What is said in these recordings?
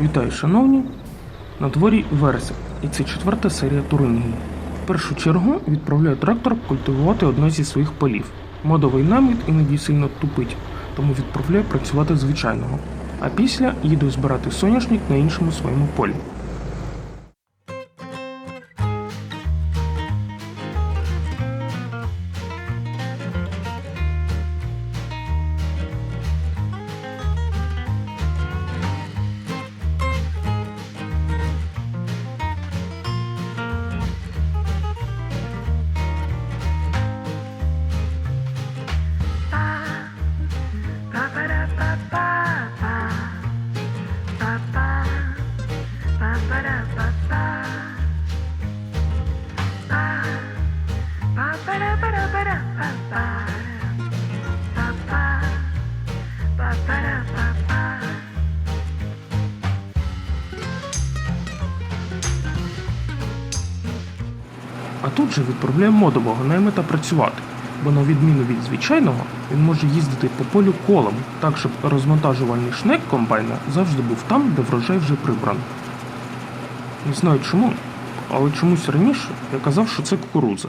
Вітаю, шановні! На дворі вересень, і це четверта серія Турингії. В першу чергу відправляю трактор культивувати одне зі своїх полів. Модовий наміт іноді сильно тупить, тому відправляю працювати звичайного. А після їду збирати соняшник на іншому своєму полі. А тут же відправляємо модового наймита працювати, бо на відміну від звичайного, він може їздити по полю колом, так щоб розвантажувальний шнек комбайна завжди був там, де врожай вже прибрано. Не знаю чому, але чомусь раніше я казав, що це кукурудза.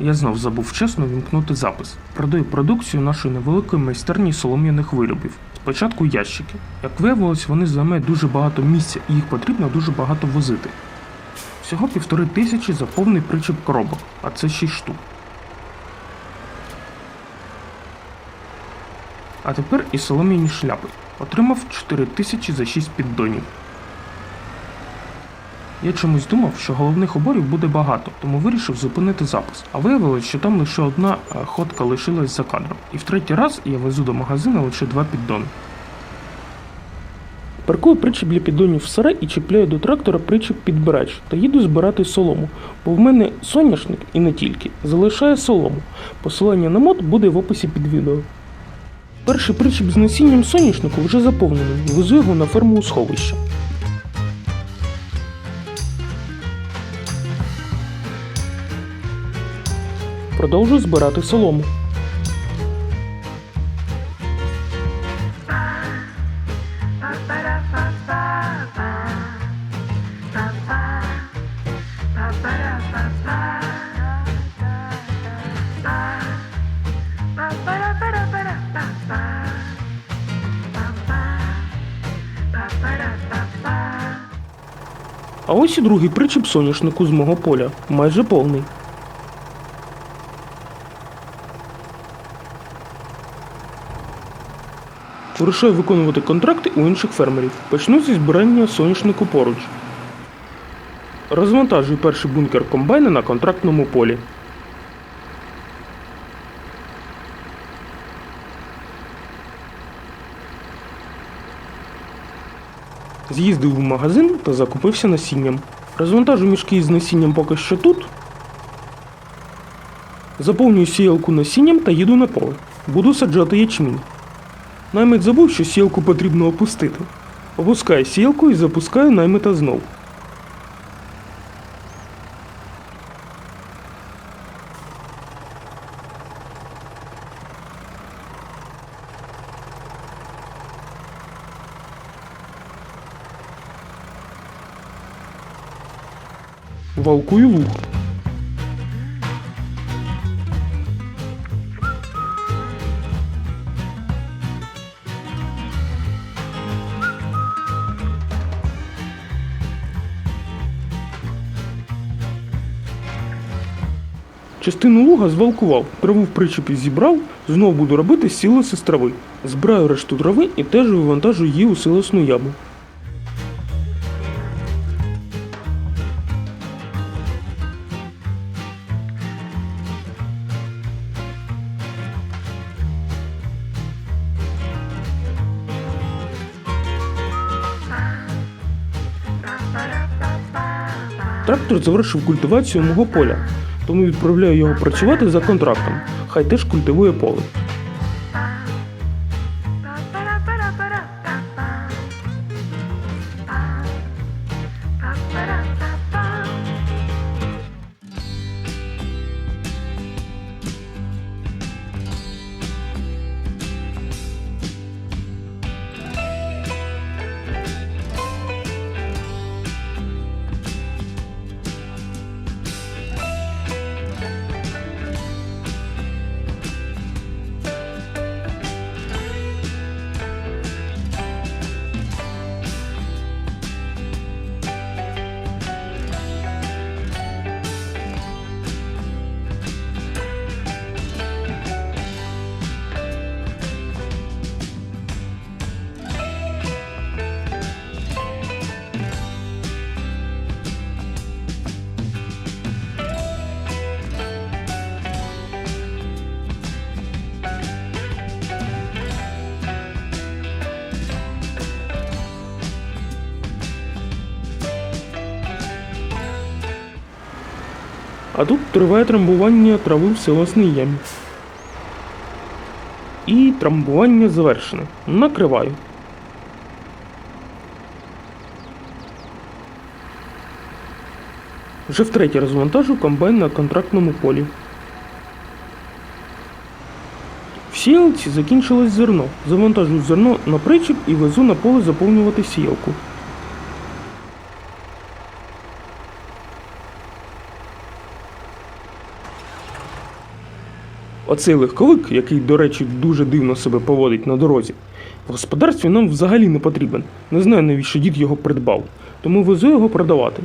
Я знов забув вчасно вімкнути запис. Продаю продукцію нашої невеликої майстерні солом'яних виробів. Спочатку ящики. Як виявилось, вони займають дуже багато місця і їх потрібно дуже багато возити. Всього півтори тисячі за повний причіп коробок, а це 6 штук. А тепер і солом'яні шляпи. Отримав 4 тисячі за 6 піддонів. Я чомусь думав, що головних уборів буде багато, тому вирішив зупинити запис. А виявилось, що там лише одна е, ходка лишилась за кадром. І в третій раз я везу до магазину лише два піддони. Паркую причіп для в сарай і чіпляю до трактора причіп підбирач та їду збирати солому, бо в мене соняшник і не тільки залишає солому. Посилання на мод буде в описі під відео. Перший причіп з насінням соняшнику вже заповнений, везу його на ферму у сховище. Продовжую збирати солому. Ось і другий причіп соняшнику з мого поля, майже повний. Вирішую виконувати контракти у інших фермерів. Почну зі збирання соняшнику поруч. Розвантажую перший бункер комбайна на контрактному полі. З'їздив в магазин та закупився насінням. Розвантажу мішки з насінням поки що тут. Заповнюю сіялку насінням та їду на поле. Буду саджати ячмінь. Наймит забув, що сіялку потрібно опустити. Опускаю сіялку і запускаю наймита знов. Валкую луг. Частину луга звалкував, траву в причепі зібрав, знов буду робити сілоси з трави. Збираю решту трави і теж вивантажую її у силосну яму. Трактор завершив культивацію мого поля, тому відправляю його працювати за контрактом. Хай теж культивує поле. А тут триває трамбування трави в силосній ямі. І трамбування завершене. Накриваю. Вже втретє розвантажу комбайн на контрактному полі. В сіялці закінчилось зерно. Завантажую зерно на причіп і везу на поле заповнювати сіялку. Оцей легковик, який, до речі, дуже дивно себе поводить на дорозі, в господарстві нам взагалі не потрібен. Не знаю, навіщо дід його придбав, тому везу його продавати.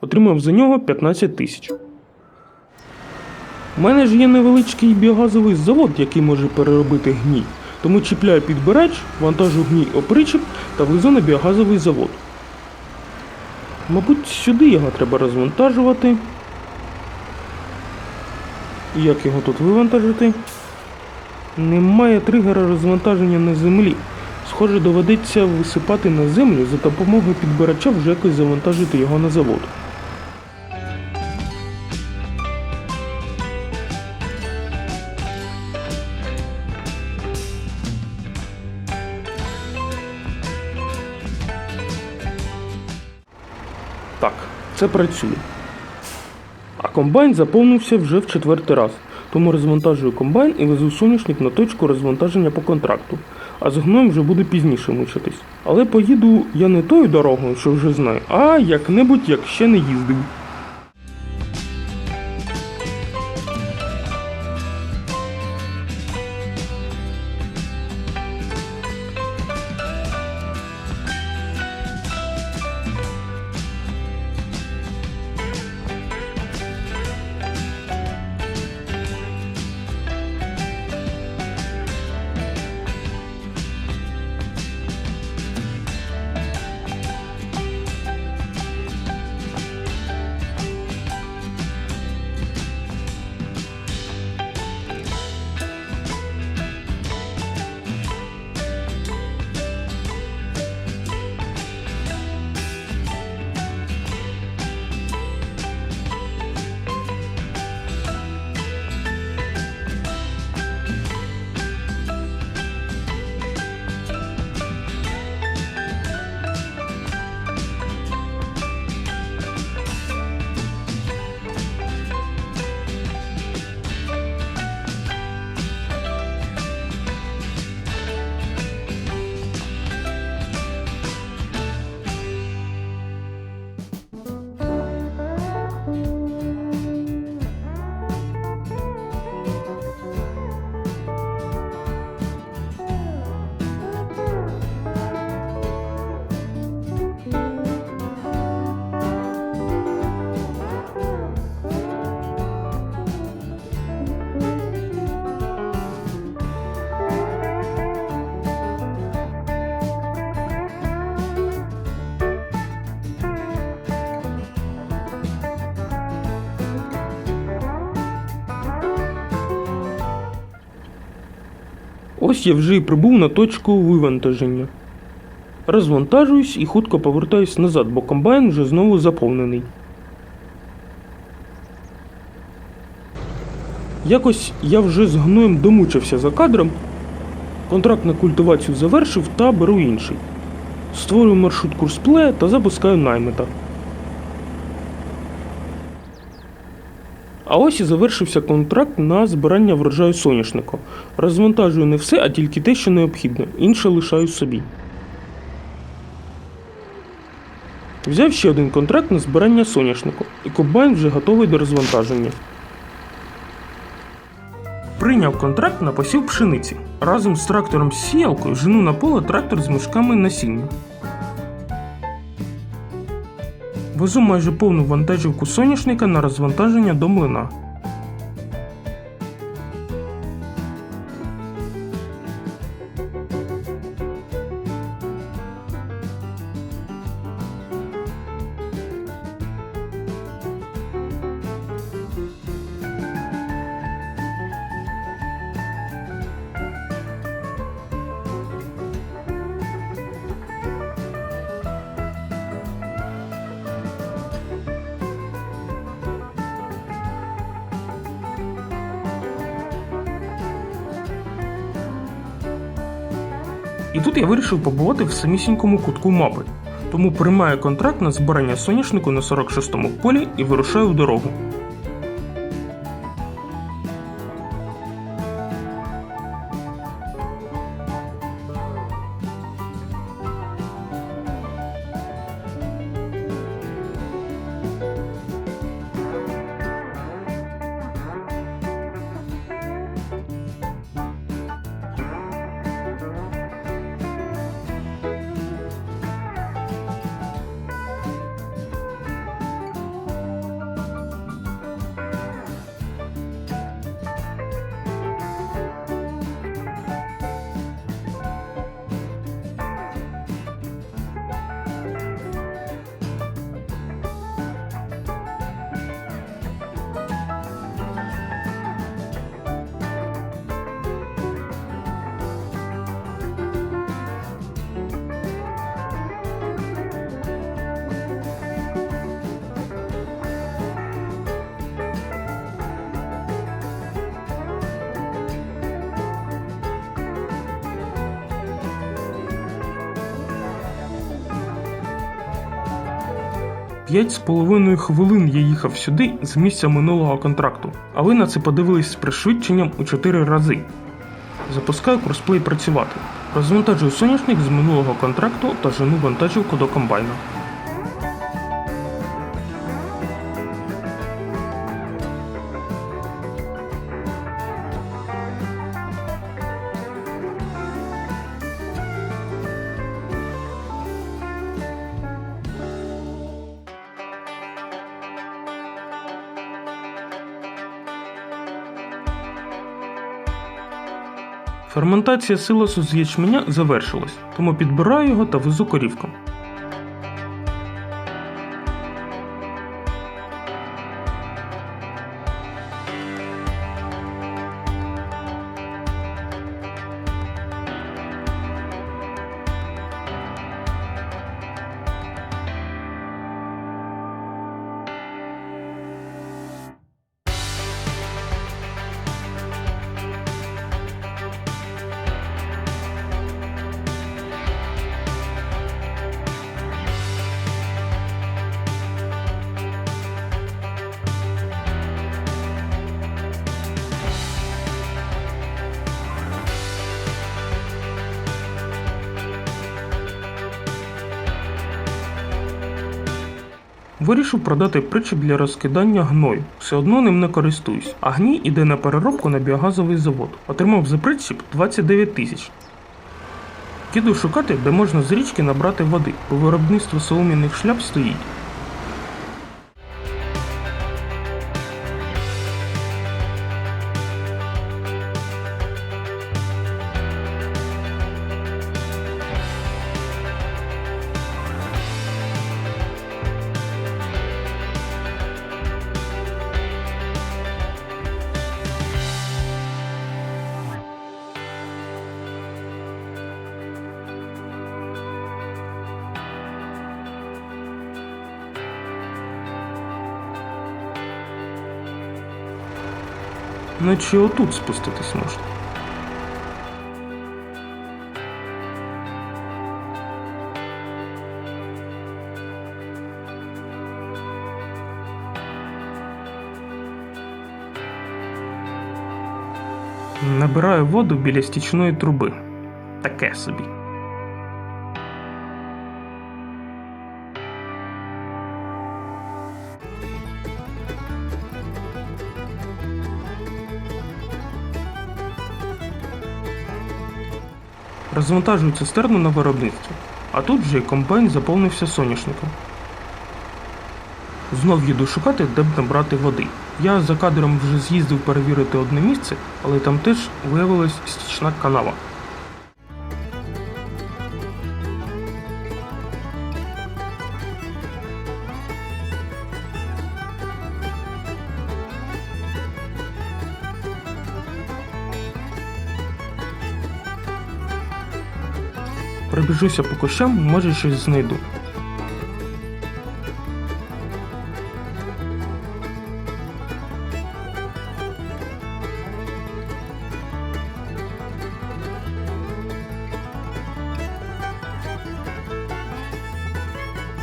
Отримав за нього 15 тисяч. У мене ж є невеличкий біогазовий завод, який може переробити гній. Тому чіпляю підбирач, вантажу гній опричіп та везу на біогазовий завод. Мабуть, сюди його треба розвантажувати. Як його тут вивантажити? Немає тригера розвантаження на землі. Схоже, доведеться висипати на землю за допомогою підбирача вже якось завантажити його на завод. Це працює. А комбайн заповнився вже в четвертий раз. Тому розвантажую комбайн і везу соняшник на точку розвантаження по контракту. А з гноєм вже буде пізніше мучитись. Але поїду я не тою дорогою, що вже знаю, а як-небудь, як ще не їздив. Ось я вже і прибув на точку вивантаження. Розвантажуюсь і хутко повертаюсь назад, бо комбайн вже знову заповнений. Якось я вже з гноєм домучився за кадром. Контракт на культивацію завершив та беру інший. Створюю маршрут курсплея та запускаю наймета. А ось і завершився контракт на збирання врожаю соняшника. Розвантажую не все, а тільки те, що необхідно. Інше лишаю собі. Взяв ще один контракт на збирання соняшнику, і комбайн вже готовий до розвантаження. Прийняв контракт на посів пшениці. Разом з трактором з сіялкою жену на поле трактор з мішками насіння. Везу майже повну вантажівку соняшника на розвантаження до млина. І тут я вирішив побувати в самісінькому кутку мапи. Тому приймаю контракт на збирання соняшнику на 46-му полі і вирушаю в дорогу. П'ять з половиною хвилин я їхав сюди з місця минулого контракту, а ви на це подивились з пришвидшенням у 4 рази. Запускаю кросплей працювати. Розвантажую соняшник з минулого контракту та жену вантажівку до комбайна. Ферментація силосу з ячменя завершилась, тому підбираю його та везу корівкам. Вирішив продати причіп для розкидання гною. Все одно ним не користуюсь. А гній іде на переробку на біогазовий завод. Отримав за причіп 29 тисяч. Кіду шукати, де можна з річки набрати води, бо виробництво солом'яних шляп стоїть. Наче отут спуститись можна. Набираю воду біля стічної труби. Таке собі. Розвантажую цистерну на виробництво, а тут вже й комбайн заповнився соняшником. Знов їду шукати, де б набрати води. Я за кадром вже з'їздив перевірити одне місце, але там теж виявилась стічна канава. пробіжуся по кущам, може щось знайду.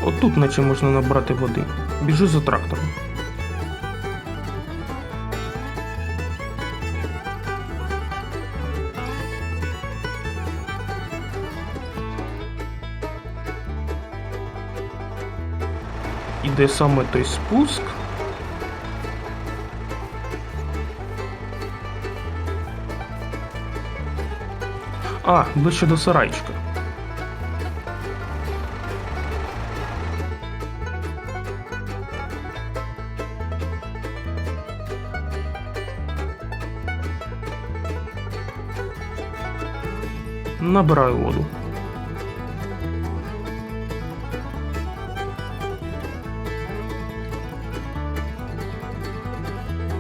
Отут наче можна набрати води. Біжу за трактором. Де саме той спуск? А, ближче до сарайчика. Набираю воду.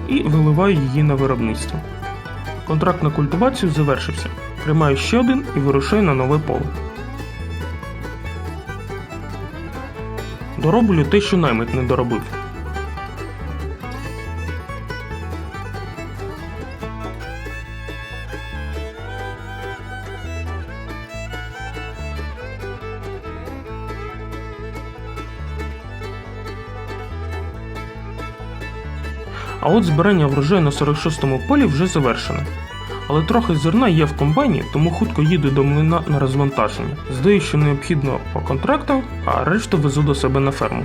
І виливаю її на виробництво. Контракт на культивацію завершився. Приймаю ще один і вирушаю на нове поле. Дороблю те, що наймит не доробив. От збирання врожаю на 46-му полі вже завершене. Але трохи зерна є в комбайні, тому хутко їду до млина на розвантаження. Здаю, що необхідно по контрактам, а решту везу до себе на ферму.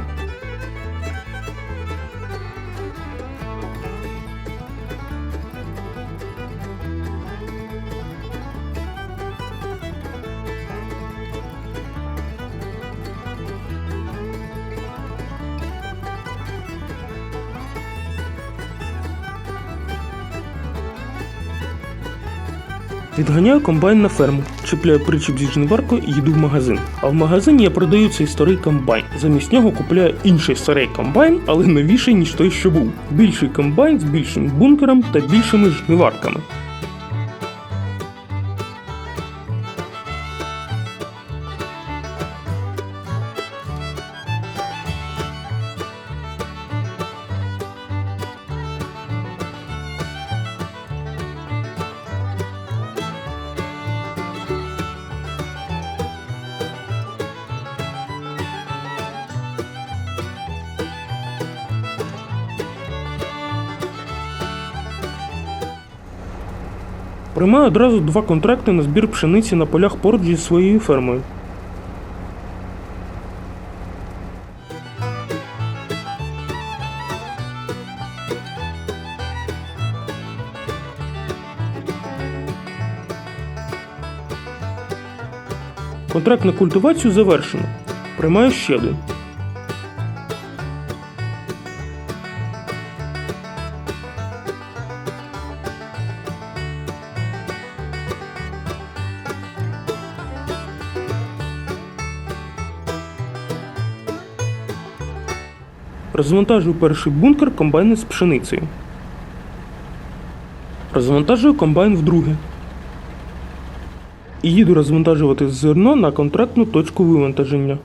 Відганяю комбайн на ферму, чіпляю причіп зі жниваркою і їду в магазин. А в магазині я продаю цей старий комбайн. Замість нього купляю інший старий комбайн, але новіший, ніж той, що був. Більший комбайн з більшим бункером та більшими жниварками. Приймаю одразу два контракти на збір пшениці на полях поруч зі своєю фермою. Контракт на культивацію завершено. Приймаю ще один. Розвантажую перший бункер комбайни з пшеницею. Розвантажую комбайн вдруге. І їду розвантажувати зерно на контрактну точку вивантаження.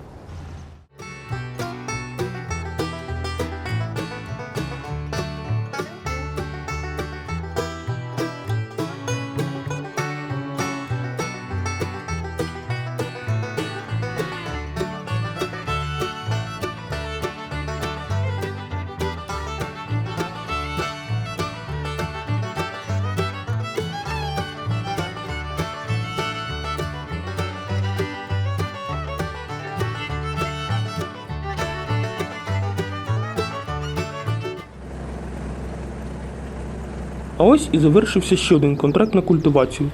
А ось і завершився ще один контракт на культивацію.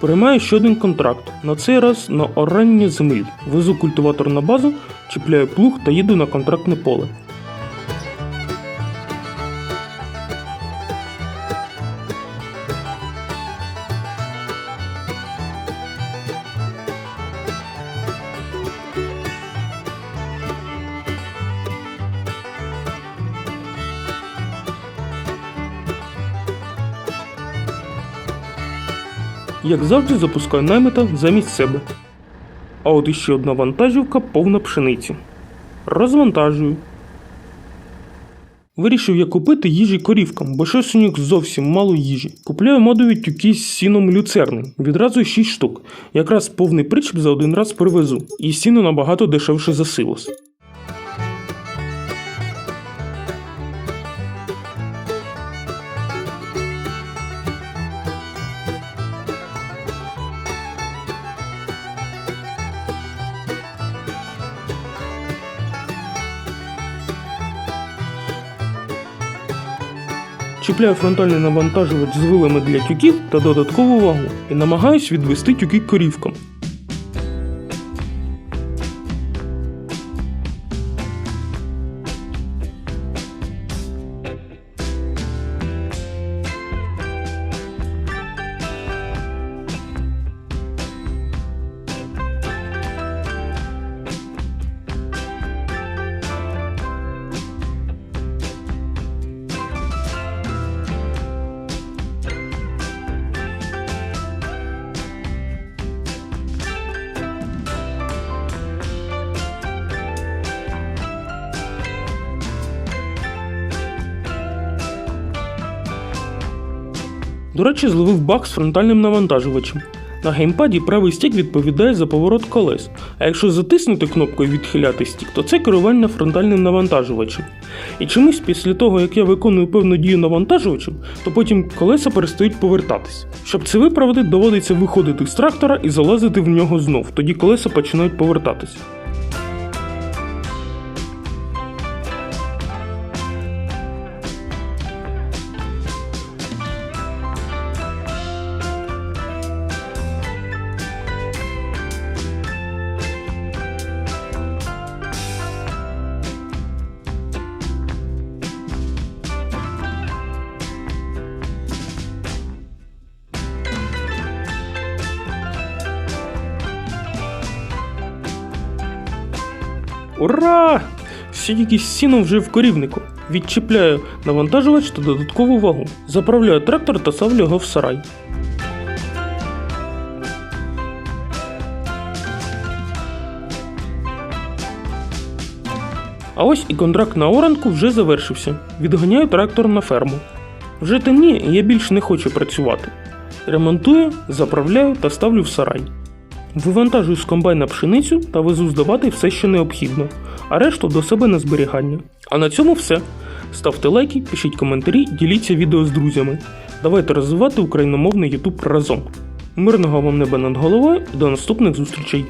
Приймаю ще один контракт, на цей раз на орання земель. Везу культиватор на базу, чіпляю плуг та їду на контрактне поле. Як завжди, запускаю наймита замість себе. А от іще одна вантажівка повна пшениці. Розвантажую. Вирішив я купити їжі корівкам, бо щось у них зовсім мало їжі. Купляю модові тюки з сіном люцерни, відразу 6 штук. Якраз повний причіп за один раз привезу, і сіно набагато дешевше за силос. Чіпляю фронтальний навантажувач з вилами для тюків та додаткову вагу і намагаюсь відвести тюки корівкам. До речі, зловив баг з фронтальним навантажувачем. На геймпаді правий стік відповідає за поворот колес, а якщо затиснути кнопкою відхиляти стік, то це керування фронтальним навантажувачем. І чомусь після того, як я виконую певну дію навантажувачем, то потім колеса перестають повертатись. Щоб це виправити, доводиться виходити з трактора і залазити в нього знов, тоді колеса починають повертатись. Ура! Сідіки з сіном вже в корівнику. Відчіпляю навантажувач та додаткову вагу. Заправляю трактор та ставлю його в сарай. А ось і контракт на оранку вже завершився. Відганяю трактор на ферму. Вже темніє, і я більше не хочу працювати. Ремонтую, заправляю та ставлю в сарай. Вивантажую з комбайна пшеницю та везу здавати все, що необхідно, а решту до себе на зберігання. А на цьому все. Ставте лайки, пишіть коментарі, діліться відео з друзями. Давайте розвивати україномовний YouTube разом. Мирного вам неба над головою і до наступних зустрічей!